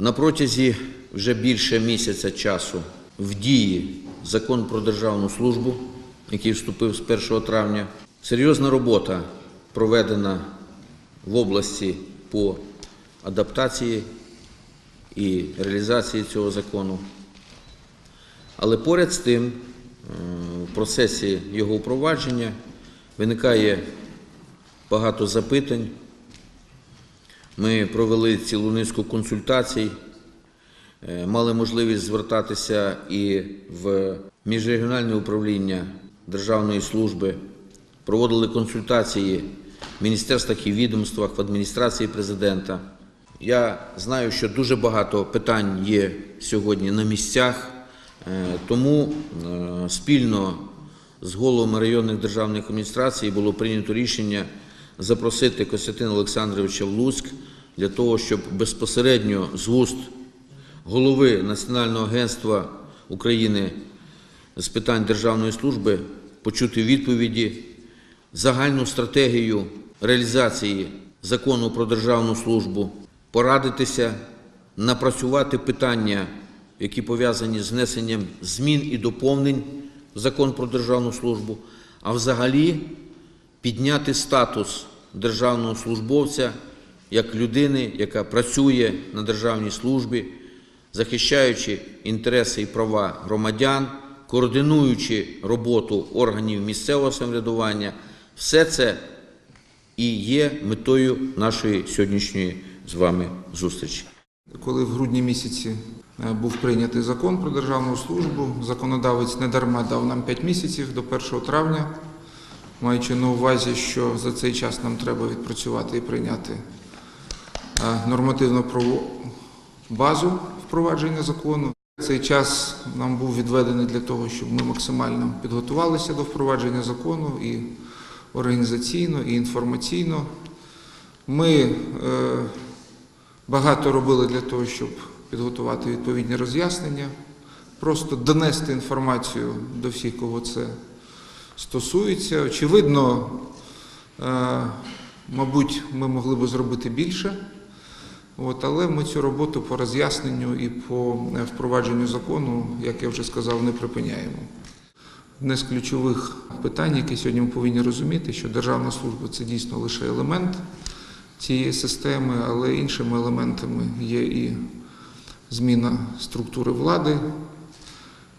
На протязі вже більше місяця часу в дії закон про державну службу, який вступив з 1 травня. Серйозна робота проведена в області по адаптації і реалізації цього закону. Але поряд з тим, е, в процесі його впровадження виникає багато запитань. Ми провели цілу низку консультацій, е, мали можливість звертатися і в міжрегіональне управління Державної служби, проводили консультації в міністерствах і відомствах, в адміністрації президента. Я знаю, що дуже багато питань є сьогодні на місцях, е, тому е, спільно з головами районних державних адміністрацій було прийнято рішення запросити Костянтина Олександровича в Луцьк для того, щоб безпосередньо з вуст голови Національного агентства України з питань державної служби почути відповіді, загальну стратегію реалізації закону про державну службу, порадитися, напрацювати питання, які пов'язані з внесенням змін і доповнень в закон про державну службу, а взагалі підняти статус державного службовця як людини, яка працює на державній службі, захищаючи інтереси і права громадян, координуючи роботу органів місцевого самоврядування, все це і є метою нашої сьогоднішньої з вами зустрічі. Коли в грудні місяці е, був прийнятий закон про державну службу, законодавець недарма дав нам 5 місяців до 1 травня, маючи на увазі, що за цей час нам треба відпрацювати і прийняти е, нормативну базу впровадження закону. Цей час нам був відведений для того, щоб ми максимально підготувалися до впровадження закону і організаційно, і інформаційно. Ми е, багато робили для того, щоб підготувати відповідні роз'яснення, просто донести інформацію до всіх, кого це стосується. Очевидно, е, мабуть, ми могли би зробити більше, але ми цю роботу по роз'ясненню і по е, впровадженню закону, як я вже сказав, не припиняємо. Одне з ключових питань, яке сьогодні ми повинні розуміти, що державна служба це дійсно лише елемент цієї системи, але іншими елементами є і зміна структури влади,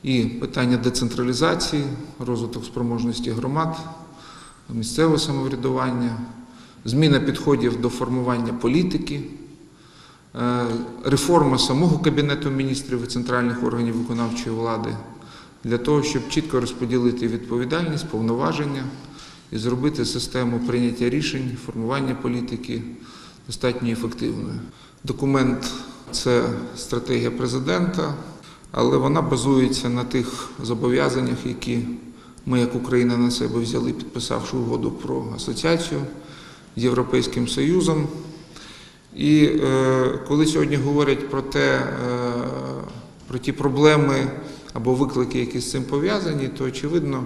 і питання децентралізації, розвиток спроможності громад, місцевого самоврядування, зміна підходів до формування політики, е, реформа самого Кабінету міністрів і центральних органів виконавчої влади для того, щоб чітко розподілити відповідальність, повноваження і зробити систему прийняття рішень, формування політики достатньо ефективною. Документ це стратегія президента, але вона базується на тих зобов'язаннях, які ми, як Україна, на себе взяли, підписавши угоду про асоціацію з Європейським Союзом. І е, коли сьогодні говорять про те, е, про ті проблеми або виклики, які з цим пов'язані, то очевидно,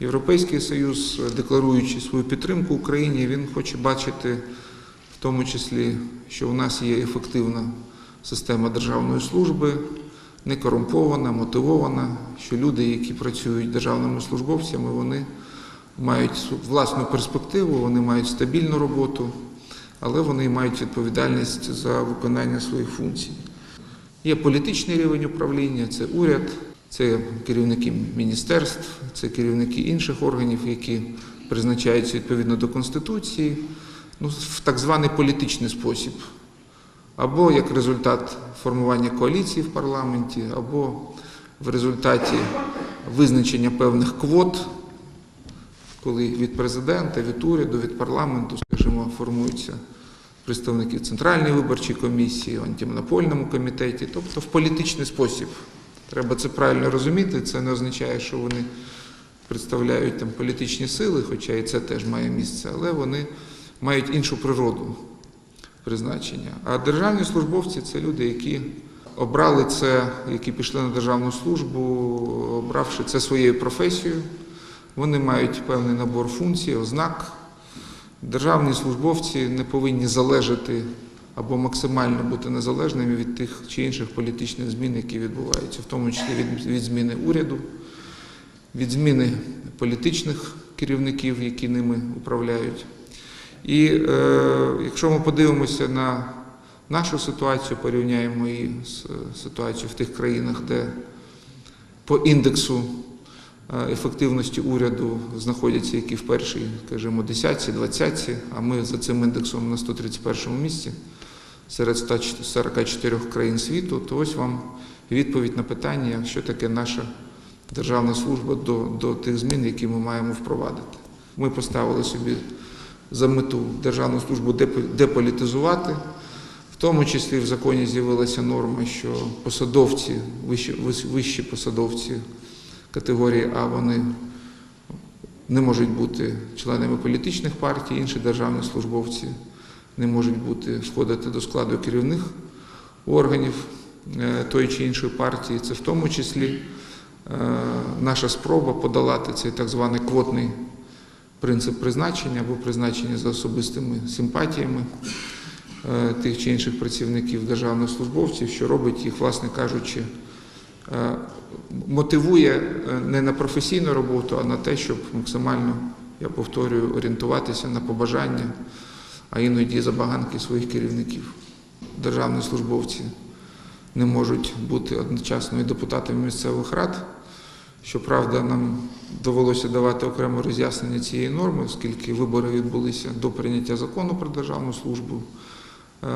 Європейський Союз, декларуючи свою підтримку Україні, він хоче бачити в тому числі, що у нас є ефективна система державної служби, не корумпована, мотивована, що люди, які працюють державними службовцями, вони мають власну перспективу, вони мають стабільну роботу, але вони мають відповідальність за виконання своїх функцій. Є політичний рівень управління, це уряд, це керівники міністерств, це керівники інших органів, які призначаються відповідно до Конституції, ну, в так званий політичний спосіб. Або як результат формування коаліції в парламенті, або в результаті визначення певних квот, коли від президента, від уряду, від парламенту, скажімо, формуються представники Центральної виборчої комісії, в антимонопольному комітеті, тобто в політичний спосіб. Треба це правильно розуміти. Це не означає, що вони представляють там політичні сили, хоча і це теж має місце, але вони мають іншу природу призначення. А державні службовці це люди, які обрали це, які пішли на державну службу, обравши це своєю професією. Вони мають певний набор функцій, ознак. Державні службовці не повинні залежати або максимально бути незалежними від тих чи інших політичних змін, які відбуваються, в тому числі від, від зміни уряду, від зміни політичних керівників, які ними управляють. І е, якщо ми подивимося на нашу ситуацію, порівняємо її з ситуацією в тих країнах, де по індексу е, ефективності уряду знаходяться які в першій, скажімо, десятці, двадцятці, а ми за цим індексом на 131 місці серед 144 країн світу, то ось вам відповідь на питання, що таке наша державна служба до, до тих змін, які ми маємо впровадити. Ми поставили собі за мету державну службу деполітизувати. В тому числі в законі з'явилася норма, що посадовці, вищі, вищі посадовці категорії А, вони не можуть бути членами політичних партій, інші державні службовці не можуть бути входити до складу керівних органів е, тої чи іншої партії. Це в тому числі е, наша спроба подолати цей так званий квотний принцип призначення або призначення за особистими симпатіями е, тих чи інших працівників державних службовців, що робить їх, власне кажучи, е, мотивує е, не на професійну роботу, а на те, щоб максимально, я повторюю, орієнтуватися на побажання, а іноді забаганки своїх керівників. Державні службовці не можуть бути одночасно і депутатами місцевих рад. Щоправда, нам довелося давати окреме роз'яснення цієї норми, оскільки вибори відбулися до прийняття закону про державну службу. Е,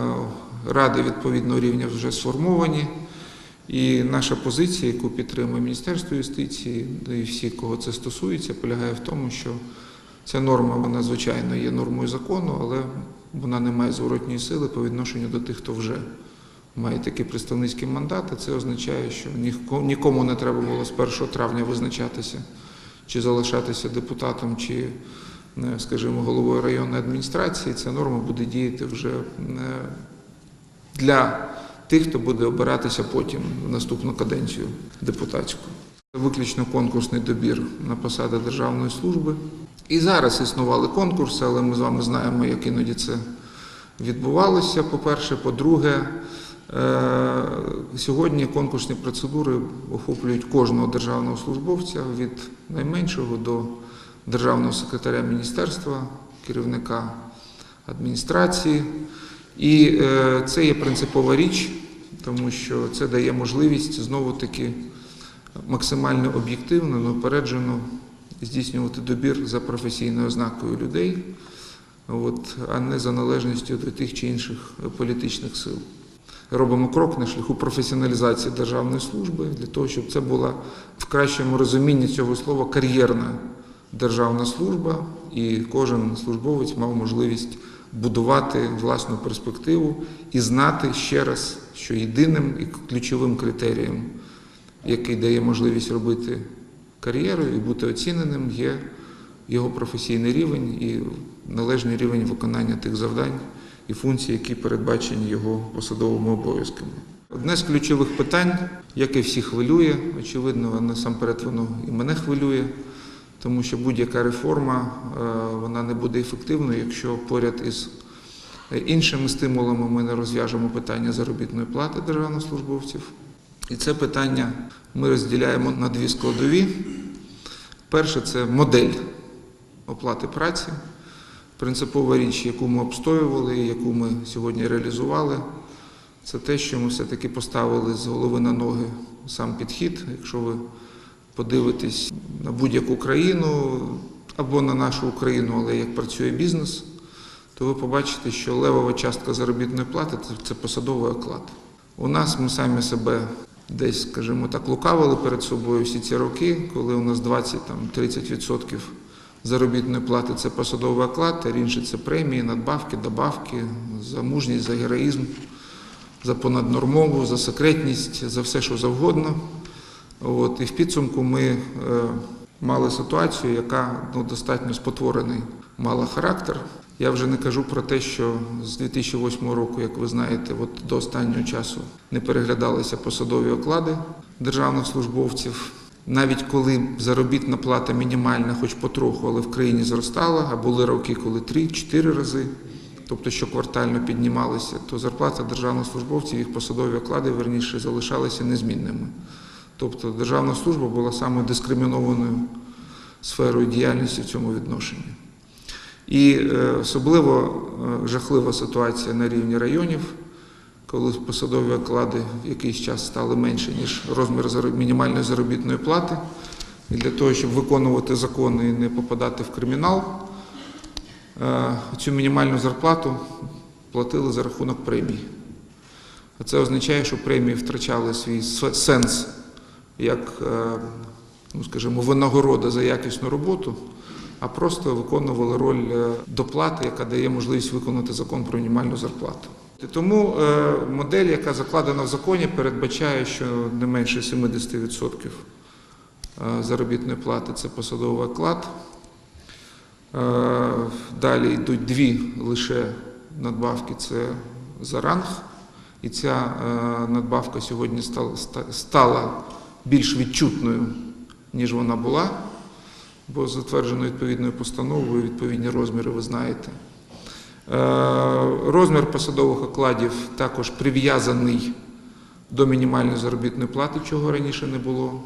Ради відповідного рівня вже сформовані. І наша позиція, яку підтримує Міністерство юстиції, і всі, кого це стосується, полягає в тому, що ця норма, вона звичайно є нормою закону, але вона не має зворотньої сили по відношенню до тих, хто вже має такі представницькі мандати. Це означає, що ніко- нікому не треба було з 1 травня визначатися, чи залишатися депутатом, чи, е, скажімо, головою районної адміністрації. Ця норма буде діяти вже е, для тих, хто буде обиратися потім в наступну каденцію депутатську. Виключно конкурсний добір на посади державної служби. І зараз існували конкурси, але ми з вами знаємо, як іноді це відбувалося. По-перше, по-друге, сьогодні конкурсні процедури охоплюють кожного державного службовця від найменшого до державного секретаря міністерства, керівника адміністрації. І е, це є принципова річ, тому що це дає можливість знову таки максимально об'єктивно, неупереджено здійснювати добір за професійною ознакою людей, а не за належністю до тих чи інших політичних сил. Робимо крок на шляху професіоналізації державної служби для того, щоб це була в кращому розумінні цього слова кар'єрна державна служба, і кожен службовець мав можливість будувати власну перспективу і знати ще раз, що єдиним і ключовим критерієм, який дає можливість робити кар'єру і бути оціненим, є його професійний рівень і належний рівень виконання тих завдань і функцій, які передбачені його посадовими обов'язками. Одне з ключових питань, яке всіх хвилює, очевидно, насамперед воно і мене хвилює, тому що будь-яка реформа е, вона не буде ефективною, якщо поряд із іншими стимулами ми не розв'яжемо питання заробітної плати державних службовців. І це питання ми розділяємо на дві складові. Перше це модель оплати праці, принципова річ, яку ми обстоювали, яку ми сьогодні реалізували. Це те, що ми все-таки поставили з голови на ноги сам підхід. Якщо ви подивитесь на будь-яку країну або на нашу Україну, але як працює бізнес, то ви побачите, що левова частка заробітної плати це посадовий оклад. У нас ми самі себе десь, скажімо так, лукавили перед собою всі ці роки, коли у нас 20-30% заробітної плати це посадовий оклад, а інше це премії, надбавки, добавки, за мужність, за героїзм, за понаднормову, за секретність, за все, що завгодно. От, і в підсумку ми е, мали ситуацію, яка ну, достатньо спотворений мала характер. Я вже не кажу про те, що з 2008 року, як ви знаєте, от до останнього часу не переглядалися посадові оклади державних службовців. Навіть коли заробітна плата мінімальна, хоч потроху, але в країні зростала, а були роки, коли 3-4 рази тобто щоквартально піднімалися, то зарплата державних службовців, їх посадові оклади, верніше, залишалися незмінними. Тобто державна служба була самою дискримінованою сферою діяльності в цьому відношенні. І е, особливо е, жахлива ситуація на рівні районів, коли посадові оклади в якийсь час стали менше, ніж розмір мінімальної заробітної плати. І для того, щоб виконувати закони і не попадати в кримінал, е, цю мінімальну зарплату платили за рахунок премій. А це означає, що премії втрачали свій сенс як, е, ну, скажімо, винагорода за якісну роботу, а просто виконували роль е, доплати, яка дає можливість виконати закон про мінімальну зарплату. І Тому е, модель, яка закладена в законі, передбачає, що не менше 70% е, заробітної плати це посадовий оклад. Е, Далі йдуть дві лише надбавки це за ранг. І ця надбавка сьогодні стала більш відчутною, ніж вона була, бо затверджено відповідною постановою, відповідні розміри ви знаєте. Е, Розмір посадових окладів також прив'язаний до мінімальної заробітної плати, чого раніше не було.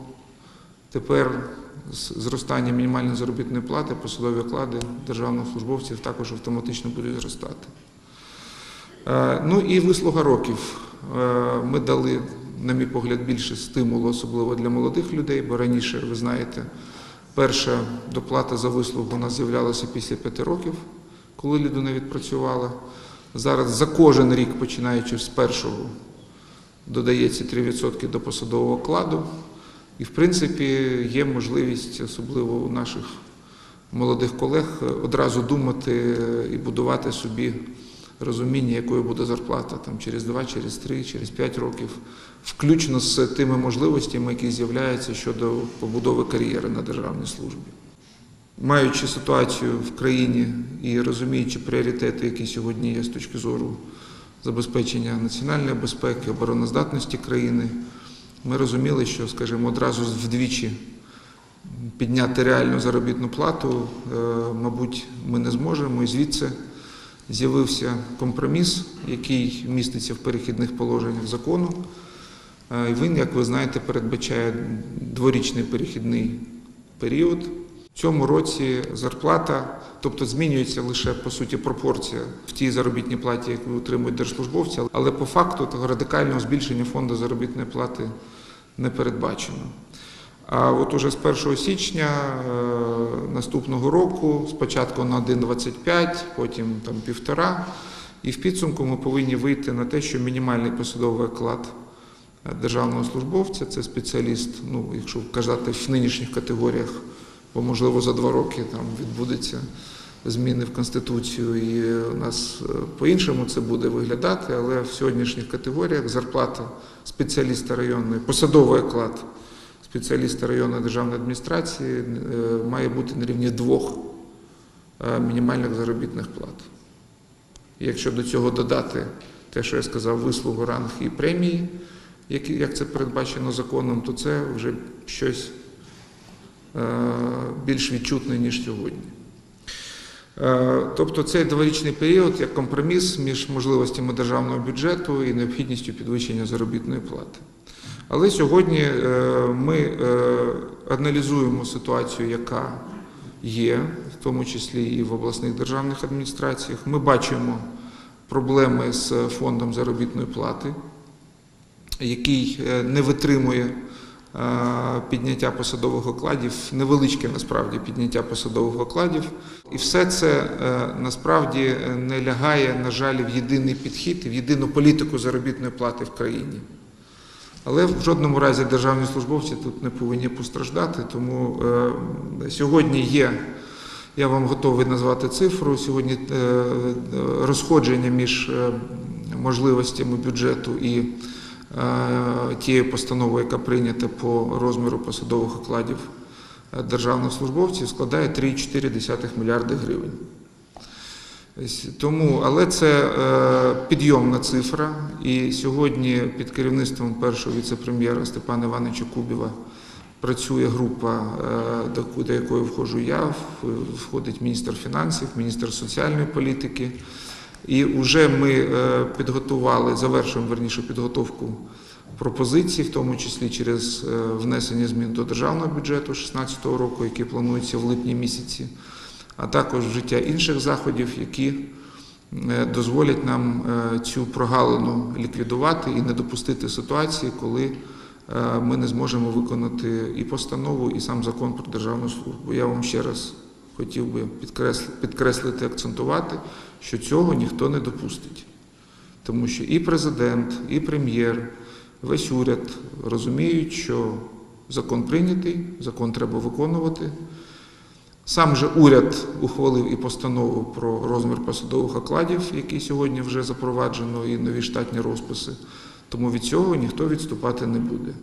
Тепер з зростанням мінімальної заробітної плати посадові оклади державних службовців також автоматично будуть зростати. Е, Ну і вислуга років. Е, Ми дали, на мій погляд, більше стимулу, особливо для молодих людей, бо раніше, ви знаєте, перша доплата за вислугу у нас з'являлася після п'яти років, коли людина відпрацювала. Зараз за кожен рік, починаючи з першого, додається 3% до посадового окладу. І, в принципі, є можливість, особливо у наших молодих колег, одразу думати і будувати собі розуміння, якою буде зарплата там, через 2, через 3, через 5 років, включно з тими можливостями, які з'являються щодо побудови кар'єри на державній службі. Маючи ситуацію в країні і розуміючи пріоритети, які сьогодні є з точки зору забезпечення національної безпеки, обороноздатності країни, ми розуміли, що, скажімо, одразу вдвічі підняти реальну заробітну плату, е, мабуть, ми не зможемо. І звідси з'явився компроміс, який міститься в перехідних положеннях закону. Е, він, як ви знаєте, передбачає дворічний перехідний період. В цьому році зарплата, тобто змінюється лише по суті пропорція в тій заробітній платі, яку отримують держслужбовці, але по факту того радикального збільшення фонду заробітної плати не передбачено. А от уже з 1 січня е, наступного року, спочатку на 1,25, потім там півтора, і в підсумку ми повинні вийти на те, що мінімальний посадовий оклад е, державного службовця це спеціаліст, ну якщо казати в нинішніх категоріях, бо можливо за два роки там відбудеться зміни в Конституцію, і у нас е, по-іншому це буде виглядати, але в сьогоднішніх категоріях зарплата спеціаліста районної, посадовий оклад спеціаліста районної державної адміністрації е, має бути на рівні двох е, мінімальних заробітних плат. Якщо до цього додати те, що я сказав, вислугу, ранг і премії, як це передбачено законом, то це вже щось більш відчутне, ніж сьогодні. Е, Тобто цей дворічний період як компроміс між можливостями державного бюджету і необхідністю підвищення заробітної плати. Але сьогодні е, ми е, аналізуємо ситуацію, яка є, в тому числі і в обласних державних адміністраціях. Ми бачимо проблеми з фондом заробітної плати, який е, не витримує е, підняття посадових окладів, невеличке насправді підняття посадових окладів. І все це е, насправді не лягає, на жаль, в єдиний підхід, в єдину політику заробітної плати в країні. Але в жодному разі державні службовці тут не повинні постраждати, тому е, сьогодні є, я вам готовий назвати цифру, сьогодні е, е, розходження між е, можливостями бюджету і е, тією постановою, яка прийнята по розміру посадових окладів е, державних службовців, складає 3,4 мільярди гривень. Тому, але це е, підйомна цифра. І сьогодні під керівництвом першого віце-прем'єра Степана Івановича Кубіва працює група, е, до якої входжу я, входить міністр фінансів, міністр соціальної політики, І вже ми е, підготували, завершуємо верніше підготовку пропозицій, в тому числі через е, внесення змін до державного бюджету 2016 року, який планується в липні місяці, а також вжиття інших заходів, які е, дозволять нам цю прогалину ліквідувати і не допустити ситуації, коли ми не зможемо виконати і постанову, і сам закон про державну службу. Я вам ще раз хотів би підкреслити, акцентувати, що цього ніхто не допустить. Тому що і президент, і прем'єр, весь уряд розуміють, що закон прийнятий, закон треба виконувати. Сам же уряд ухвалив і постанову про розмір посадових окладів, який сьогодні вже запроваджено, і нові штатні розписи. Тому від цього ніхто відступати не буде.